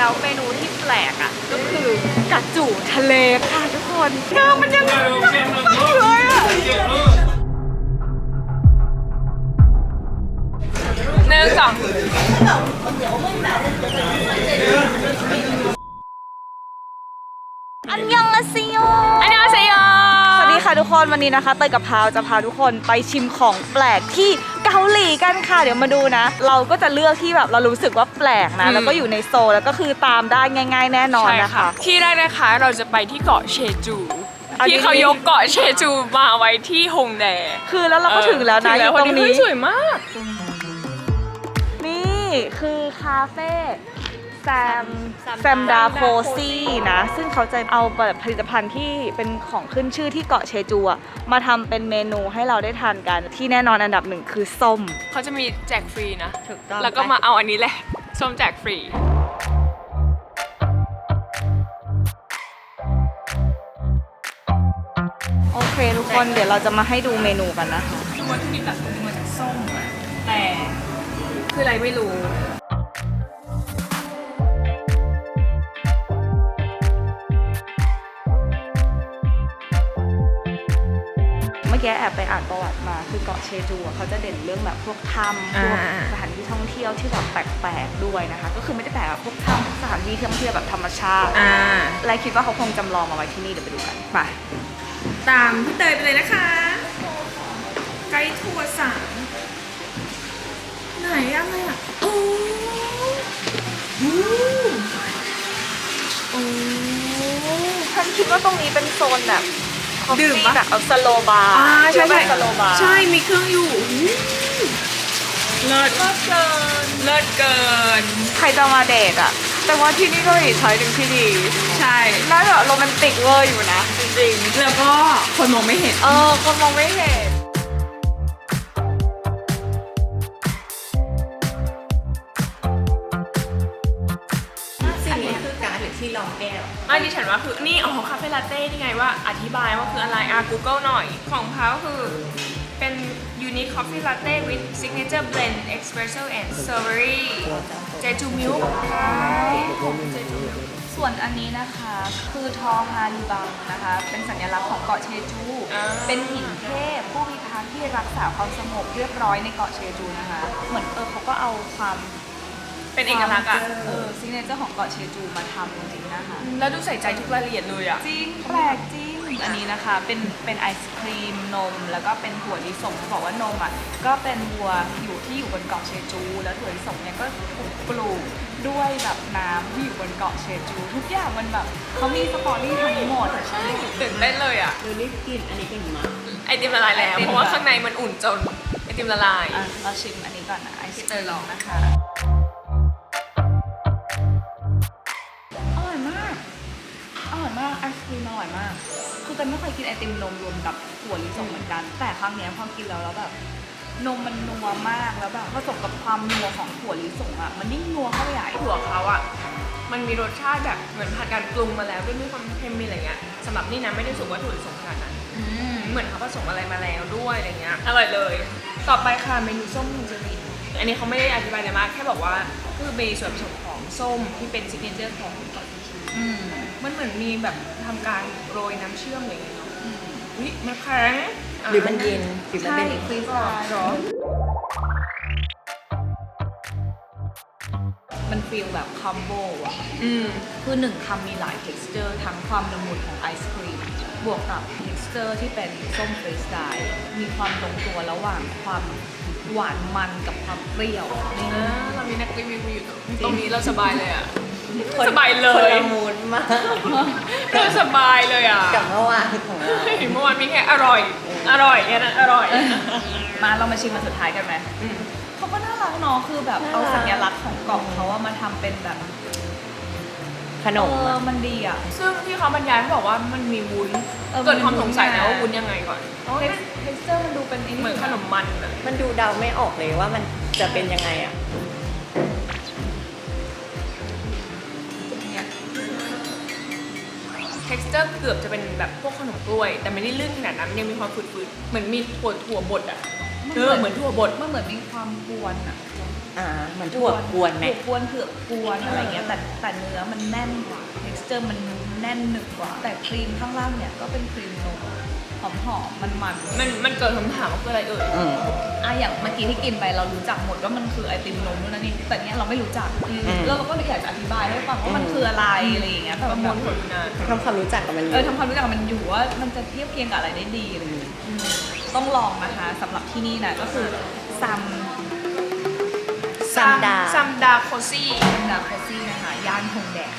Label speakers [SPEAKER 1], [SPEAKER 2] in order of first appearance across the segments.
[SPEAKER 1] แล้วเมนูที่แปลกอะ ก็คือกระจูทะเลค่ะทุกคนเธอมันยังฟังอยู่เลยอะ
[SPEAKER 2] หนึ่งสอง
[SPEAKER 1] อันยังอาซิโย
[SPEAKER 2] อันยองเซโย
[SPEAKER 1] สวัสดี ค่ะทุกคนวันนี้นะคะเตยกับพาวจะพาทุกคนไปชิมของแปลกที่เกาหลีกันค่ะ เดี๋ยวมาดูนะ เราก็จะเลือกที่แบบเรารู้สึกว่าแปลกนะ แล้วก็อยู่ในโซลแล้วก็คือตามได้ง่าย ๆ แน่นอน
[SPEAKER 2] ใช่
[SPEAKER 1] นะ
[SPEAKER 2] ค่ะ
[SPEAKER 1] คะ
[SPEAKER 2] ที่แรกนะคะเราจะไปที่เกาะเชจู
[SPEAKER 1] เอาดีๆ
[SPEAKER 2] ที่เขายกเกาะเชจูมาไว้ที่ฮงแด
[SPEAKER 1] คือแล้วเราก็ถึงแล้วนะ
[SPEAKER 2] ถึ
[SPEAKER 1] อยู่ตรงนี้
[SPEAKER 2] เฮ้ยสวยมาก
[SPEAKER 1] นี่คือคาเฟ่ แซมแซมดาโคซี่นะ ซึ่งเขาจะเอาแบบผลิตภัณฑ์ที่เป็นของขึ้นชื่อที่เกาะเชจูอะมาทำเป็นเมนูให้เราได้ทานกัน ที่แน่นอนอันดับหนึ่งคือส้ม
[SPEAKER 2] เขาจะมีแจกฟรีนะ
[SPEAKER 1] ถูกต้อง
[SPEAKER 2] แล้วก็มาเอาอันนี้แหละส้มแจกฟรี
[SPEAKER 1] โอเคทุกคนเดี๋ยวเราจะมาให้ดูเมนูกันนะคะ
[SPEAKER 2] วัตถุดิบหลักของมันจากส้มอะแต่ คืออะไรไม่รู้
[SPEAKER 1] มื่อกี้แอบไปอ่านประวัติมา คือเกาะเชจูอะเขาจะเด่นเรื่องแบบพวกถ้ำพวก
[SPEAKER 2] อ่า
[SPEAKER 1] สถานที่ท่องเที่ยวที่แบบแปลกๆด้วยนะคะ ก็คือไม่ได้แปลกแบบพวกถ้ำสถานที่ท่องเที่ยวแบบธรรมชาติ
[SPEAKER 2] อ่า
[SPEAKER 1] และคิดว่าเขาคงจำลองมาไว้ที่นี่เดี๋ยวไปดูกันไป
[SPEAKER 2] ตามพี่เตยไปเลยนะคะไกด์ทัวร์สามไหนอะไรอะโอ้โอ้โอ้
[SPEAKER 1] ฉันคิดว่าตรงนี้เป็นโซนแบบ
[SPEAKER 2] ดื่มปะ
[SPEAKER 1] แบบเอาสโลบาร์
[SPEAKER 2] อ่าใช่ใช่
[SPEAKER 1] สโลบาร์
[SPEAKER 2] ใช่มีเครื่องอยู่เลิศ
[SPEAKER 1] ก็เกิน
[SPEAKER 2] เลิศเกิน
[SPEAKER 1] ใครจะมาเดทอะ แต่ว่าที่นี่ก็มีช้อยหนึ่งที่ดี
[SPEAKER 2] ใช่
[SPEAKER 1] น่าจะโรแมนติกเวอร์อยู่นะ จริง
[SPEAKER 2] แล้วก็คนมองไม่เห็น
[SPEAKER 1] ๆเออ คนมองไม่เห็น
[SPEAKER 3] ร์ดหรือที่รองแก้ว
[SPEAKER 2] ไม่ดิฉันว่าคือนี่อ๋อคาเฟ่ลาเต้นี่ไงว่าอธิบายว่าคืออะไรอะ Google หน่อยของเขาคือเป็น unique coffee latte with signature blend espresso and strawberry jeju milk ใช่
[SPEAKER 1] ส่วนอันนี้นะคะคือทอฮาริบังนะคะ เป็นสัญลักษณ์ของเกาะเชจู
[SPEAKER 2] อ่า
[SPEAKER 1] เป็นหินเทพผู้พิทักษ์ที่รักษาความสงบเรียบร้อยในเกาะเชจูนะคะ เหมือนเออเขาก็เอาความ
[SPEAKER 2] เป็นเอกลักษณ์อะ
[SPEAKER 1] เออซิงเกิลเจอร์ของเกาะเชจูมาทำจริงๆนะคะ
[SPEAKER 2] แล้วดูใส่ใจทุกรายละเอียดเลยอะ
[SPEAKER 1] จริงแปลกจริง อันนี้นะคะ เป็นเป็นไอศครีมนม แล้วก็เป็นถั่วลิสงเขาบอกว่านมอะก็เป็นวัวอยู่ที่อยู่บนเกาะเชจู แล้วถั่วลิสงเนี่ยก็ถูกปลูกด้วยแบบน้ำที่อยู่บนเกาะเชจู ทุกอย่างมันแบบเขามีสตอรี่ทั้งหมดใช่
[SPEAKER 2] ตื่นเต้นเลยอะ
[SPEAKER 3] ดูนี่กินอันนี้กินมา
[SPEAKER 2] ไอติมละลายแล้ว
[SPEAKER 1] ไอติม
[SPEAKER 2] เพราะว่าข้างในมันอุ่นจนไอติมละลาย
[SPEAKER 1] อะเราชิมอันนี้ก่อนนะไอศครีมนะคะ กันไม่เคยกินไอติมนมรวมกับถั่วลิสงเหมือนกัน แต่ครั้งเนี้ยพอกินแล้วแล้วแบบนมมันนัวมากแล้วแบบผสมกับความนัวของถั่วลิสงอะมันยิ่งนัวเข้าไปใหญ่
[SPEAKER 2] ถั่วเขาอะมันมีรสชาติแบบเหมือนผ่านการปรุงมาแล้วด้วยมีความเค็มมีอะไรเงี้ยสำหรับนี่นะไม่ได้รู้สึกว่าถั่วลิสงขนาดนั้นเหมือนเขาผสมอะไรมาแล้วด้วยอะไรเงี้ยอร่อยเลย ต่อไปค่ะเมนูส้มมูจรินอันนี้เขาไม่ได้อธิบายอะไรมากแค่บอกว่าคือมีส่วนผสมของส้มที่เป็นซิกเนเจอร์ของเกาะทิชู
[SPEAKER 1] อื ม
[SPEAKER 2] มันเหมือนมีแบบทำการโรยน้ำเชื่อมอะไรอย่างเงี้ยเนาะ
[SPEAKER 1] อืม
[SPEAKER 2] อุ๊ยมันแข็ง
[SPEAKER 3] หรือมันเย็นหรือมัน
[SPEAKER 1] ใช่
[SPEAKER 3] เป็น
[SPEAKER 1] ฟรีส
[SPEAKER 2] กรอบกรอบ
[SPEAKER 1] มันฟีลแบบคัมโบอะ
[SPEAKER 2] อืม
[SPEAKER 1] คือหนึ่งคำมีหลาย texture ทั้งความละมุนของไอศครีม บวกกับ texture ที่เป็นส้มฟรีสไตล์มีความลงตัวระหว่างความหวานมันกับความเปรี้ยวนี่
[SPEAKER 2] อ่าเรามีนักรีวิวอยู่ตรงนี้เราสบายเลยอะ
[SPEAKER 3] คน
[SPEAKER 2] สบายเล
[SPEAKER 3] คน
[SPEAKER 2] ย
[SPEAKER 3] ละมูดมาก
[SPEAKER 2] เราสบายเลยอะ
[SPEAKER 3] กับเมื่อวานของเรา
[SPEAKER 2] เฮ้ยเมื่อวานมีแค่อร่อย อร่อยแค่นั้นอร่อย
[SPEAKER 1] มาเรามาชิมมันสุดท้ายกันไหม
[SPEAKER 2] อืม
[SPEAKER 1] เขาก็น่ารักเนาะคือแบบเอาสัญลักษณ์ของเกาะเขาว่ามาทำเป็นแบบ
[SPEAKER 3] ขนม
[SPEAKER 1] เออ
[SPEAKER 3] อะ
[SPEAKER 1] มันดีอะ
[SPEAKER 2] ซึ่งที่เขาบรรยายเขาบอกว่ามันมีวุ้น
[SPEAKER 1] เออ
[SPEAKER 2] เกิดความสงสัย
[SPEAKER 1] มันมี
[SPEAKER 2] นะ
[SPEAKER 1] วุ้น
[SPEAKER 2] ว่าวุ้นยังไงก่อน
[SPEAKER 1] texture มันดูเป็นไอ้
[SPEAKER 2] เหมือนขนมมันอะ
[SPEAKER 3] มันดูเดาไม่ออกเลยว่ามันจะเป็นยังไงอะ
[SPEAKER 2] texture เกือบจะเป็นแบบพวกขนมกล้วย แต่ไม่ได้ลื่นขนาดนั้นยังมีความฝืดๆเหมือนมีถั่วถั่วบดอะเออเหมือนถั่วบด
[SPEAKER 1] มันเหมือนมีความกวนอะ
[SPEAKER 3] อ่าเหมือนถั่วกวนไหม
[SPEAKER 1] ถั่วกวนเผือกกวนอะไรเงี้ยแต่แต่เนื้อมันแน่นกว่า texture มันแน่นหนึบกว่า แต่ครีมข้างล่างเนี่ยก็เป็นครีมนม หอมหอมมันมันๆ
[SPEAKER 2] มันมันเกิดคำถามว่าคืออะไรเอ่ย
[SPEAKER 3] อืม
[SPEAKER 1] อะอย่างเมื่อกี้ที่กินไปเรารู้จักหมดว่ามันคือไอติมนมนู่นนั่นนี่แต่เนี้ยเราไม่รู้จัก
[SPEAKER 3] อืม
[SPEAKER 1] แล้วเราก็เลยอยากจะอธิบายให้ฟังว่ามันคืออะไรอะไรอย่างเงี้ยแต่
[SPEAKER 2] ประ
[SPEAKER 1] ว่าม
[SPEAKER 2] วลผลงาน
[SPEAKER 3] ทำความรู้จักกับมันอ
[SPEAKER 1] เอยู่อทำความรู้จักกับมันอยู่ว่ามันจะเทียบเคียงกับอะไรได้ดีอะไรอย่างเงี้ยอืมต้องลองนะคะสำหรับที่นี่นะก็คือซัม
[SPEAKER 3] ซัมดา
[SPEAKER 2] ซัมดาโคซี่
[SPEAKER 1] ซัมดาโคซี่นะคะย่านคงแดด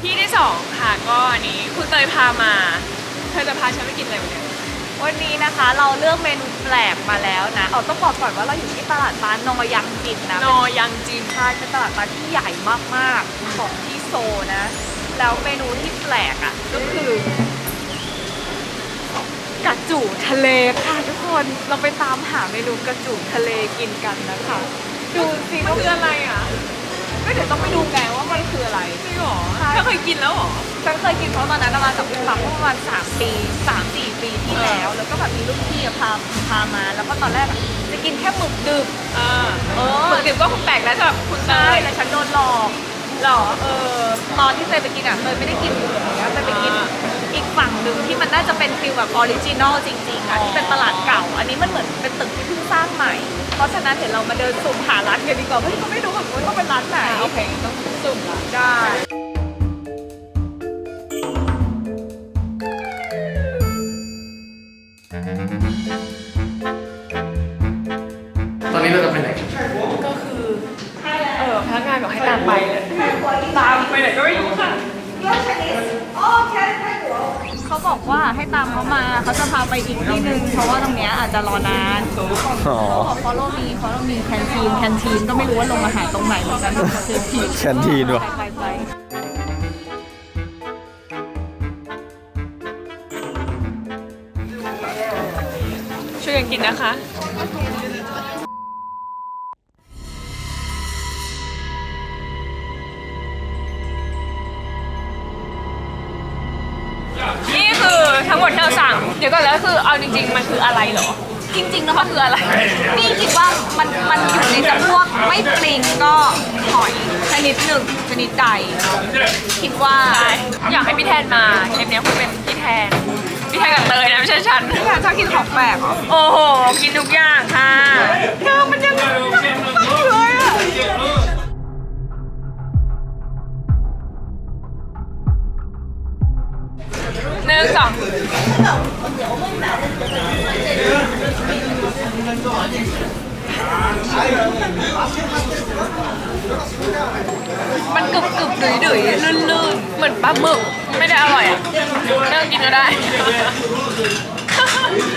[SPEAKER 2] ที่ที่สองค่ะก็อันนี้คุณเตยพามา เธอจะพาฉันไปกินอะไรวันนี้
[SPEAKER 1] วันนี้นะคะเราเลือกเมนูแปลกมาแล้วนะเอาต้องบอกก่อนว่าเราอยู่ที่ตลาดปลานอยังจินนะ
[SPEAKER 2] นอยังจิน
[SPEAKER 1] ใช่เป็นตลาดปลาที่ใหญ่มากๆของที่โซลนะ แล้วเมนูที่แปลกอะก็คือกระจูทะเลค่ะทุกคนเราไปตามหาเมนูกระจูทะเลกินกันนะคะ ดูสิ
[SPEAKER 2] มันคืออะไรอะ
[SPEAKER 1] ก็เดี๋ยวต้องไปดูแกว่ามันคืออะไร
[SPEAKER 2] จริงเหรอ
[SPEAKER 1] ใช่
[SPEAKER 2] เธอเคยกินแล้วเหรอ
[SPEAKER 1] ฉันเคยกินเพราะตอนนั้นน่ะมากับพี่ปั๊มเมื่อประมาณ3ปี3 4ปีที่แล้ว แล้วก็แบบมีรุ่นพี่อะพาพามา แล้วก็ตอนแรกอะจะกินแค่หมึกดึก
[SPEAKER 2] อ่า
[SPEAKER 1] เออ
[SPEAKER 2] ปกติก็คงแปลกแล้วสำหรับคุณเต
[SPEAKER 1] ใช่
[SPEAKER 2] ย
[SPEAKER 1] แล้วฉันโดนหลอก หรอ เออตอนที่เคยไปกินอะเคยไม่ได้กินหมูอย่างเงี้ยเคยไปกิน
[SPEAKER 2] อ่า
[SPEAKER 1] อีก ฝั่งหนึ่งที่มันน่าจะเป็นฟิลแบบออริจินอลจริงๆอะ
[SPEAKER 2] อ๋อ
[SPEAKER 1] ที่เป็นตลาดเก่า อันนี้มันเหมือนเป็นตึกที่เพิ่งสร้างใหม่ เพราะฉะนั้นเดี๋ยวเรามาเดินสุ่มหาร้านกันดีกว่าเพราะก็ไม่รู้เหมือนกันว่าเป็นร้านไหน
[SPEAKER 2] โอเคต้องสุ่มละ
[SPEAKER 1] ได้
[SPEAKER 4] ตอนนี้เราจะไปไหน
[SPEAKER 2] ก็คือเออพนักงานบอกให้ตามไปเลยตามไปไหนก็ไม่รู้ค่ะ
[SPEAKER 1] เขาบอกว่าให้ตามเขามาเขาจะพาไปอีกที่หนึ่งเพราะว่าตรงเนี้ยอาจจะรอนาน
[SPEAKER 4] อ๋อ
[SPEAKER 1] ฟอลโล่มีฟอลโล่มีแคนทีนแคนทีนก็ไม่รู้ว่าลงอาหารตรงไหนเหมือนกันคือผิด
[SPEAKER 4] แคนทีนว่ะ
[SPEAKER 1] ไปไป
[SPEAKER 2] ช่วยกันกินนะคะ ดี๋ยวก่อนแล้วคือเอาจริง ๆ มันคืออะไรเหรอ
[SPEAKER 1] จริงๆแล้วมันคืออะไร นี่คิดว่ามันมันอยู่ในจำพวกไม่ปลิงก็หอยชนิดหนึ่งชนิดใดคิดว่า
[SPEAKER 2] ใช่อยากให้พี่แทนมาเทปเนี้ยคุณเป็นพี่แทนพี่แทนกับเตยนะไม่ใช่ฉัน
[SPEAKER 1] พี่แทนชอบกินของแปลกเหรอ
[SPEAKER 2] โอ้โหกินทุกอย่างค่ะ
[SPEAKER 1] มันกรึบกรึบดุยดุยลื่นลื่น
[SPEAKER 2] เหมือนปลาหมึกไม่ได้อร่อยอะไม่ต้องกินก็ได้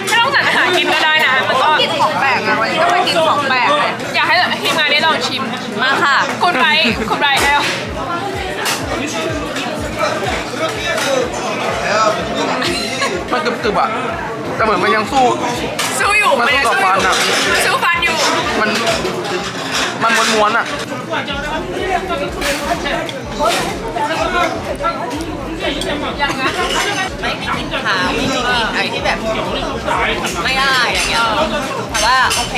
[SPEAKER 2] ไม่ต้องสั่งอาหารกินก็ได้นะ มันก็
[SPEAKER 1] กินของแปลกอะวันนี้ก็ไปกินของแปลกเลย
[SPEAKER 2] อยากให้ทีมงานได้ลองชิม
[SPEAKER 1] มาค่ะ
[SPEAKER 2] คุณไบร์ทคุณไบร์ทแล้ว
[SPEAKER 4] มันกรึบๆอะ แต่เหมือนมันยังสู้
[SPEAKER 2] สู้อยู่
[SPEAKER 4] มันสู้กับฟันอะ
[SPEAKER 2] มันสู้ฟันอยู่
[SPEAKER 4] มันมันม้วนๆอะ
[SPEAKER 3] ไม่มีกลิ่นคาวไม่มีกลิ่นอะไรที่แบบไม่ได้อย่างเงี้ยแต่ว่าโอเค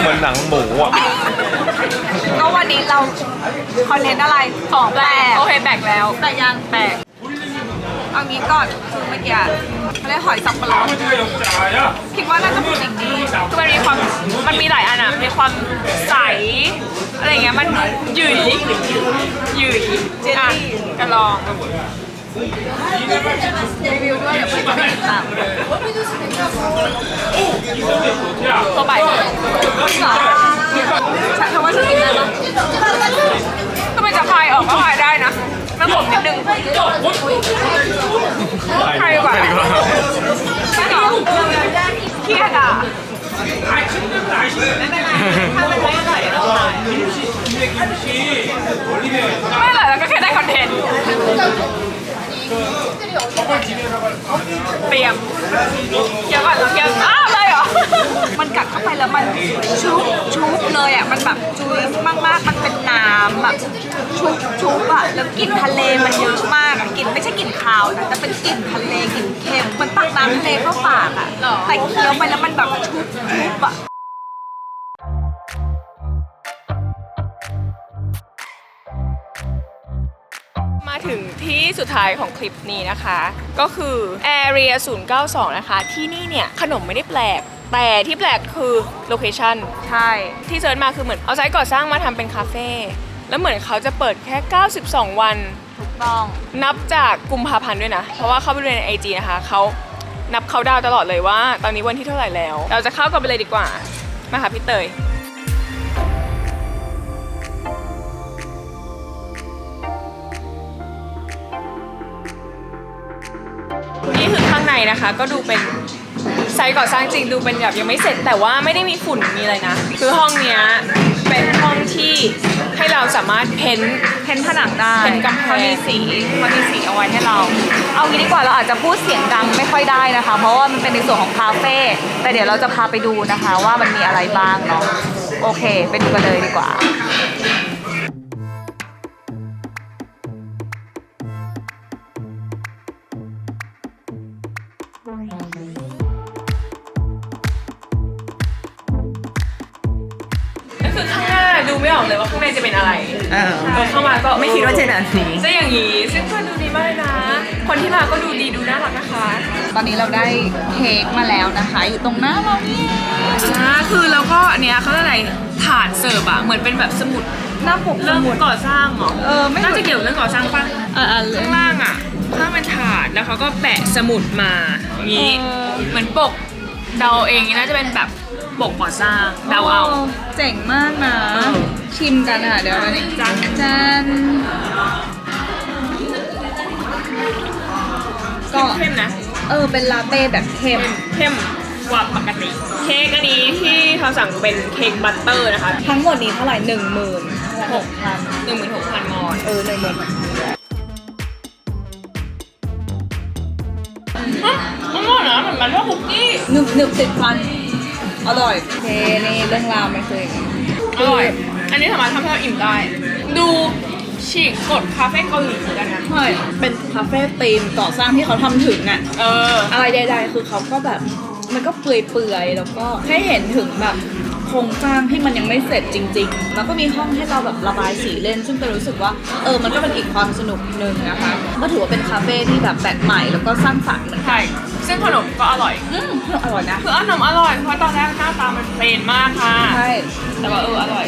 [SPEAKER 4] เหมือนหนังหมูอะ
[SPEAKER 1] ก็วันนี้เราคอนเทนต์อะไรของแปลก
[SPEAKER 2] โอเคแบกแล้ว
[SPEAKER 1] แต่ยังแปลกเอางี้ก่อนคือเมื่อกี้เขาเรียกหอยสับปะรดคิดว่าน่าจะเป็นสิ่งนี้
[SPEAKER 2] คือมันมีความมันมีหลายอันอะมีความใสอะไรอย่างเงี้ยมันหยืยหยืยอะจะลอง
[SPEAKER 1] รีวิวด้วยเดี๋ยวเพื่อนจะไป ติดตาม
[SPEAKER 2] ตัวใบ
[SPEAKER 1] เหรอฉันคำว่าฉันกินได้ปะ
[SPEAKER 2] ก็เป็นจะพายออกก็พายได้นะมันขมนิดนึงพายดีกว่าไม่หรอเครียดอะ
[SPEAKER 3] ถ้ามันไม่อร่อยเราขาย
[SPEAKER 2] ไม่เลยแล้วก็แค่ได้คอนเทนต์ เตรียมเคี้ยวก่อนเคี้ยวอ้าวเลยเหรอ
[SPEAKER 1] มันกัดเข้าไปแล้วมันชุบชุบเลยอะ มันแบบจุยมากๆมันเป็นน้ำแบบชุบชุบอะ แล้วกลิ่นทะเลมันเยอะมากอะกลิ่นไม่ใช่กลิ่นคาวนะแต่เป็นกลิ่นทะเลกลิ่นเค็มมันตักน้ำทะเลเข้าปากอะ แต่เคี้ยวไปแล้วมันแบบชุบชุบอะ
[SPEAKER 2] ที่สุดท้ายของคลิปนี้นะคะ ก็คือ Area 092 นะคะ ที่นี่เนี่ย ขนมไม่ได้แปลก แต่ที่แปลกคือโลเคชั่น
[SPEAKER 1] ใช่
[SPEAKER 2] ที่เซิร์ชมาคือเหมือนเอาไซต์ก่อสร้างมาทำเป็นคาเฟ่แล้วเหมือนเขาจะเปิดแค่ 92 วัน
[SPEAKER 1] ถูกต้อง
[SPEAKER 2] นับจากกุมภาพันธ์ด้วยนะ เพราะว่าเข้าไปดูในไอจีนะคะ เขานับเขาดาวน์ตลอดเลยว่า ตอนนี้วันที่เท่าไหร่แล้ว เราจะเข้ากันไปเลยดีกว่า มาค่ะพี่เตย นี่คือข้างในนะคะ ก็ดูเป็นไซต์ก่อสร้างจริงดูเป็นแบบยังไม่เสร็จ แต่ว่าไม่ได้มีฝุ่นมีอะไรนะ คือห้องเนี้ยเป็นห้องที่ให้เราสามารถเพ้นท์
[SPEAKER 1] เพ้นผนังได้
[SPEAKER 2] เพ้นกำแพง
[SPEAKER 1] มันมีสีมันมีสีเอาไว้ให้เรา เอางี้ดีกว่าเราอาจจะพูดเสียงดังไม่ค่อยได้นะคะ เพราะว่ามันเป็นในส่วนของคาเฟ่แต่เดี๋ยวเราจะพาไปดูนะคะว่ามันมีอะไรบ้างเนาะโอเค ไปดูกันเลยดีกว่า
[SPEAKER 2] ก็คือข้างหน้าดูไม่ออกเลยว่าข้างในจะเป็นอะไร
[SPEAKER 3] เออ
[SPEAKER 2] เออเข้ามาก็
[SPEAKER 3] ไม่คิดว่าจะแบบนี้
[SPEAKER 2] จะอย่างนี้ ซึ่งก็ดูดีมากเลยนะ คนที่มาก็ดูดีดูน่ารักนะคะ
[SPEAKER 1] ตอนนี้เราได้เค้กมาแล้วนะคะ อยู่ตรงหน้าเราเนี่ย
[SPEAKER 2] อ่าคือแล้วก็อันเนี้ยเขาเรียกอะไรถาดเสิร์ฟอะเหมือนเป็นแบบสมุด
[SPEAKER 1] หน้าปก
[SPEAKER 2] เรื่องก่อสร้างเหรอ
[SPEAKER 1] เออไม่
[SPEAKER 2] น่าจะเกี่ยวกับเรื่องก่อสร้างปะ
[SPEAKER 1] เออเออ
[SPEAKER 2] ข้างล่างอะ ข้างเป็นถาดแล้วเขาก็แปะสมุดมาอย่างนี้
[SPEAKER 1] เออ
[SPEAKER 2] เหมือนปกเดาเองน่าจะเป็นแบบปกก่อสร้างเดาเอา
[SPEAKER 1] เจ๋งมากนะ
[SPEAKER 2] เออ
[SPEAKER 1] ชิมกันค่ะเดี๋ยวอันนี้
[SPEAKER 2] จัง
[SPEAKER 1] จานก็
[SPEAKER 2] เข้มๆนะ
[SPEAKER 1] เออเป็นลาเต้แบบเข้ม
[SPEAKER 2] เข้มกว่าปกติ เค้กอันนี้ที่เขาสั่งเป็นเค้กบัตเตอร์นะคะ
[SPEAKER 1] ทั้งหมดนี้เท่าไหร่หนึ่งหมื่นหกพัน
[SPEAKER 2] หนึ่งหมื่นหกพันมอน
[SPEAKER 1] เออหนึ่งหมื่น
[SPEAKER 2] มันก็นะเหมือนมันว่าคุกกี้
[SPEAKER 1] หนึบหนึบติดฟัน อร่อยเทนี่เรื่องราวมันคืออย่างนี้
[SPEAKER 2] อร่อย อันนี้สามารถทำให้เราอิ่มได้ ดูฉีกกฎคาเฟ่เกาหลีเหมือนกันนะ
[SPEAKER 1] ใช่เป็นคาเฟ่ธีมก่อสร้างที่เขาทำถึงอะ
[SPEAKER 2] เออ
[SPEAKER 1] อะไรใดๆ คือเขาก็แบบ มันก็เปื่อยๆ แล้วก็ให้เห็นถึงแบบ โครงสร้างที่มันยังไม่เสร็จจริง ๆ แล้วก็มีห้องให้เราแบบระบายสีเล่น ซึ่งเป็นรู้สึกว่าเออมันก็เป็นอีกความสนุกหนึ่งนะคะก็ถือว่าเป็นคาเฟ่ที่แบบแปลกใหม่แล้วก็สร้างสรรค์เหมือนกัน
[SPEAKER 2] ใช่ซึ่งขนมก็อร่อย
[SPEAKER 1] อืมอร่อยนะ
[SPEAKER 2] คือขนมอร่อยเพราะตอนแรกหน้าตามันเพลนมากค่ะ
[SPEAKER 1] ใช่
[SPEAKER 2] แต่ว่าเอออร่อย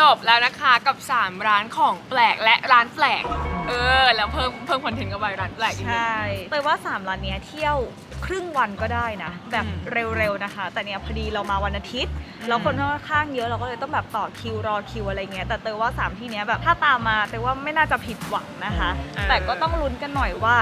[SPEAKER 2] จบแล้วนะคะกับ 3 ร้านของแปลกและร้านแปลก เออ แล้วเพิ่มเพิ่มคอนเทนต์เข้าไปร้านแปลกอีกนิดนึง
[SPEAKER 1] ใช่เตยว่า 3 ร้านเนี้ยเที่ยว ครึ่งวันก็ได้นะ แบบ
[SPEAKER 2] อืม
[SPEAKER 1] เร็วๆนะคะ แต่เนี้ยพอดีเรามาวันอาทิตย์ แล้วคนค่อนข้างเยอะเราก็เลยต้องแบบต่อคิวรอคิวอะไรเงี้ยแต่เตยว่า 3 ที่เนี้ยแบบถ้าตามมาเตยว่าไม่น่าจะผิดหวังนะคะ แต่ก็ต้องลุ้นกันหน่อยว่า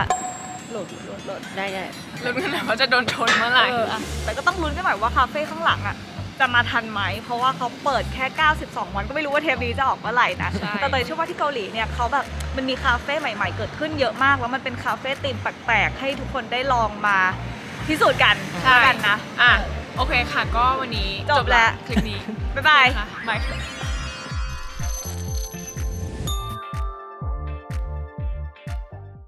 [SPEAKER 1] โหลดโหลดโหลด
[SPEAKER 3] ได้ได้
[SPEAKER 2] ลุ้นกันหน่อยว่าจะโดนชนเมื่อไหร่
[SPEAKER 1] เอออะแต่ก็ต้องลุ้นกันหน่อยว่าคาเฟ่ข้างหลังอะจะมาทันไหม เพราะว่าเขาเปิดแค่ 92 วันก็ไม่รู้ว่าเทปนี้จะออกเมื่อไหร่นะ
[SPEAKER 2] ใช่
[SPEAKER 1] แต่เตยเชื่อว่าที่เกาหลีเนี่ยเขาแบบมันมีคาเฟ่ใหม่ๆ เกิดขึ้นเยอะมาก แล้วมันเป็นคาเฟ่ธีมแปลกๆ ให้ทุกคนได้ลองมา พิสูจน์กัน
[SPEAKER 2] ใช่
[SPEAKER 1] กันนะ
[SPEAKER 2] อะ โอเคค่ะ ก็วันนี้
[SPEAKER 1] จบแล้ว
[SPEAKER 2] คลิปนี้
[SPEAKER 1] บ๊ายบาย
[SPEAKER 2] ค่ะบายค่ะ